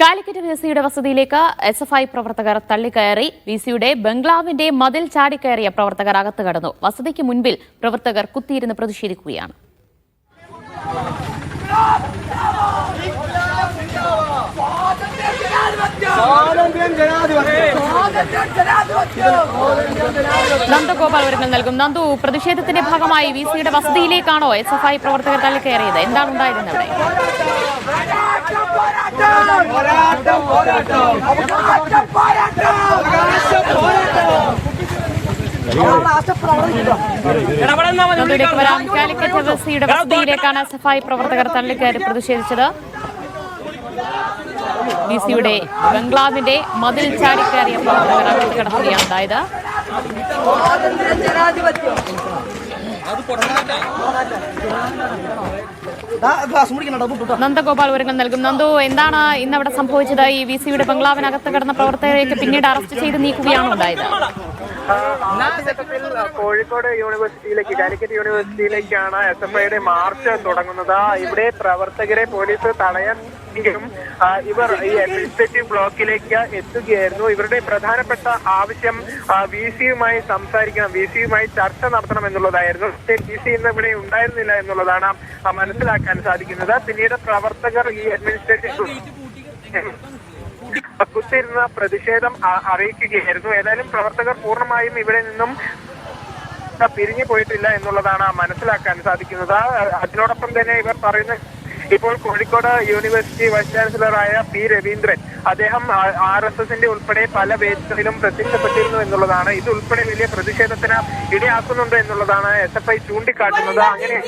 Calicut V സിയുടെ വസതിയിലേക്ക് S F I പ്രവർത്തകർ തള്ളിക്കയറി. V സിയുടെ ബംഗ്ലാവിന്റെ മതിൽ ചാടിക്കയറിയ പ്രവർത്തകർ അകത്ത് കടന്നു. വസതിക്ക് മുൻപിൽ പ്രവർത്തകർ കുത്തിയിരുന്ന് പ്രതിഷേധിക്കുകയാണ്. നന്ദഗോപാൽ വിവരങ്ങൾ നൽകും. നന്ദു പ്രതിഷേധത്തിന്റെ ഭാഗമായി വി സിയുടെ വസതിയിലേക്കാണോ എസ് എഫ് ഐ പ്രവർത്തകർ തള്ളിക്കയറിയത്? എന്താണ് ഉണ്ടായിരുന്നത് അവിടെ പോരാട്ടം പോരാട്ടം. അവകാശ പോരാട്ടം. അവകാശ പോരാട്ടം. കാലിക്കറ്റ് വി സിയുടെ വസതിയിലേക്കാണ് ഐ പ്രവർത്തകർ തള്ളിക്കയറി പ്രതിഷേധിച്ചത്. ഡി സിയുടെ ബംഗ്ലാവിന്റെ മതിൽ ചാടിക്കയറിയ പ്രവർത്തകർ കിടക്കുകയാണ്. കടക്കുകയാണ് ഉണ്ടായത് നന്ദഗോപാൽ ഒരുങ്ങൾ നൽകും. നന്ദു എന്താണ് ഇന്ന് അവിടെ സംഭവിച്ചത്? ഈ വി സിയുടെ ബംഗ്ലാവിനകത്ത് കിടന്ന പ്രവർത്തകരെയൊക്കെ പിന്നീട് അറസ്റ്റ് ചെയ്ത് നീക്കുകയാണ് ഉണ്ടായത്? ഘട്ടത്തിൽ കോഴിക്കോട് യൂണിവേഴ്സിറ്റിയിലേക്ക് കാലിക്കറ്റ് യൂണിവേഴ്സിറ്റിയിലേക്കാണ് എസ് എഫ് ഐയുടെ മാർച്ച് തുടങ്ങുന്നത്. ഇവിടെ പ്രവർത്തകരെ പോലീസ് തടയാനെങ്കിലും ആ, ഇവർ ഈ അഡ്മിനിസ്ട്രേറ്റീവ് ബ്ലോക്കിലേക്ക് എത്തുകയായിരുന്നു. ഇവരുടെ പ്രധാനപ്പെട്ട ആവശ്യം വി സിയുമായി സംസാരിക്കണം വി സിയുമായി ചർച്ച നടത്തണം എന്നുള്ളതായിരുന്നു. പക്ഷേ വി സി ഇന്ന് ഇവിടെ ഉണ്ടായിരുന്നില്ല എന്നുള്ളതാണ് മനസ്സിലാക്കാൻ സാധിക്കുന്നത്. പിന്നീട് പ്രവർത്തകർ ഈ അഡ്മിനിസ്ട്രേറ്റീവ് കുത്തിരുന്ന പ്രതിഷേധം അറിയിക്കുകയായിരുന്നു. ഏതായാലും പ്രവർത്തകർ പൂർണമായും ഇവിടെ നിന്നും പിരിഞ്ഞു പോയിട്ടില്ല എന്നുള്ളതാണ് മനസ്സിലാക്കാൻ സാധിക്കുന്നത്. അതിനോടൊപ്പം തന്നെ ഇവർ പറയുന്ന ഇപ്പോൾ കോഴിക്കോട് യൂണിവേഴ്സിറ്റി വൈസ് ചാൻസലറായ പി രവീന്ദ്രൻ അദ്ദേഹം ആർ എസ് എസിന്റെ ഉൾപ്പെടെ പല വേദികളിലും പ്രത്യക്ഷപ്പെട്ടിരുന്നു എന്നുള്ളതാണ്. ഇത് ഉൾപ്പെടെ വലിയ പ്രതിഷേധത്തിന് ഇടയാക്കുന്നുണ്ട് എന്നുള്ളതാണ് എസ് എഫ് ഐ ചൂണ്ടിക്കാട്ടുന്നത്. അങ്ങനെ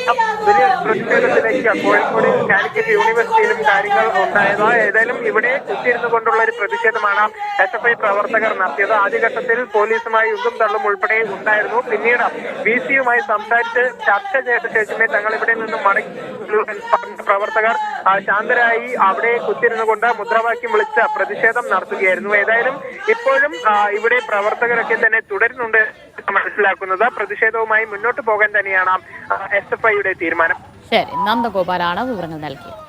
വലിയ പ്രതിഷേധത്തിലേക്ക് കോഴിക്കോട് കാലിക്കറ്റ് യൂണിവേഴ്സിറ്റിയിലും കാര്യങ്ങൾ ഉണ്ടായത്. ഏതായാലും ഇവിടെ കുത്തിയിരുന്നു കൊണ്ടുള്ള ഒരു പ്രതിഷേധമാണ് എസ് എഫ് ഐ പ്രവർത്തകർ നടത്തിയത്. ആദ്യഘട്ടത്തിൽ പോലീസുമായി ഉന്തും തള്ളും ഉൾപ്പെടെ ഉണ്ടായിരുന്നു. പിന്നീട് ബി സിയുമായി സംസാരിച്ച് ചർച്ച ചെയ്ത ശേഷമേ തങ്ങൾ ഇവിടെ നിന്നും മടങ്ങി പറഞ്ഞ പ്രവർത്തകർ ശാന്തരായി അവിടെ കുത്തിരുന്നു കൊണ്ട് മുദ്രാവാക്യം വിളിച്ച് പ്രതിഷേധം നടത്തുകയായിരുന്നു. ഏതായാലും ഇപ്പോഴും ഇവിടെ പ്രവർത്തകരൊക്കെ തന്നെ തുടരുന്നുണ്ട് മനസ്സിലാക്കുന്നത്. പ്രതിഷേധവുമായി മുന്നോട്ട് പോകാൻ തന്നെയാണ് എസ് എഫ് ഐയുടെ തീരുമാനം. ശരി നന്ദഗോപാലാണ് വിവരങ്ങൾ നൽകിയത്.